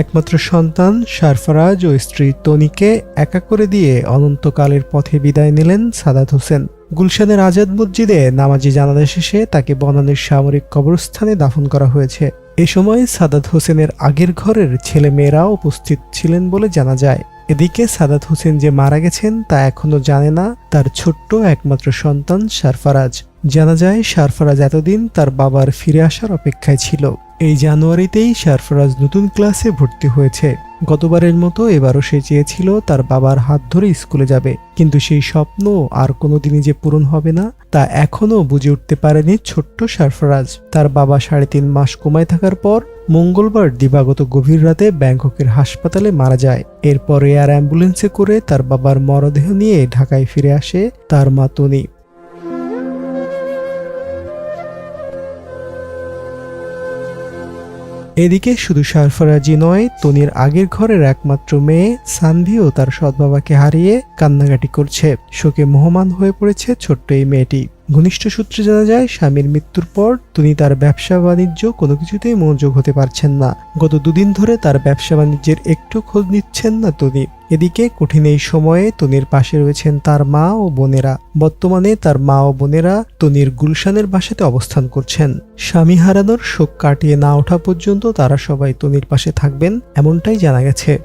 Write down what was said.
একমাত্র সন্তান সারফারাজ ও স্ত্রী তনিকে একা করে দিয়ে অনন্তকালের পথে বিদায় নিলেন সাদাত হোসেন। গুলশানের আজাদ মসজিদে নামাজি জানাজা শেষে তাকে বনানের সামরিক কবরস্থানে দাফন করা হয়েছে। এ সময় সাদাত হোসেনের আগের ঘরের ছেলে মেয়েরা উপস্থিত ছিলেন বলে জানা যায়। এদিকে সাদাত হোসেন যে মারা গেছেন তা এখনও জানে না তার ছোট্ট একমাত্র সন্তান সারফারাজ জানা যায় সারফারাজ এতদিন তার বাবার ফিরে আসার অপেক্ষায় ছিল। এই জানুয়ারিতেই সারফারাজ নতুন ক্লাসে ভর্তি হয়েছে। গতবারের মতো এবারও সে চেয়েছিল তার বাবার হাত ধরে স্কুলে যাবে। কিন্তু সেই স্বপ্ন আর কোনোদিনই যে পূরণ হবে না, তা এখনও বুঝে উঠতে পারেনি ছোট্ট সারফারাজ। তার বাবা সাড়ে তিন মাস কোমায় থাকার পর মঙ্গলবার দিবাগত গভীর রাতে ব্যাংককের হাসপাতালে মারা যায়। এরপর এয়ার অ্যাম্বুলেন্সে করে তার বাবার মরদেহ নিয়ে ঢাকায় ফিরে আসে তার মা তনি। এদিকে শুধু সারফরাজি নয়, তনির আগের ঘরের একমাত্র মেয়ে সানভিও তার সৎ বাবাকে হারিয়ে কান্নাকাটি করছে। শোকে মোহমান হয়ে পড়েছে ছোট্ট এই মেয়েটি। ঘনিষ্ঠ সূত্রে জানা যায়, স্বামীর মৃত্যুর পর তিনি তার ব্যবসা বাণিজ্য কোনো কিছুতেই মনোযোগ হতে পারছেন না। গত দুদিন ধরে তার ব্যবসা বাণিজ্যের একটু খোঁজ নিচ্ছেন না তনি। এদিকে কঠিন এই সময়ে তনির পাশে রয়েছেন তার মা ও বোনেরা। বর্তমানে তার মা ও বোনেরা তনির গুলশানের বাসাতে অবস্থান করছেন। স্বামী হারানোর শোক কাটিয়ে না ওঠা পর্যন্ত তারা সবাই তনির পাশে থাকবেন, এমনটাই জানা গেছে।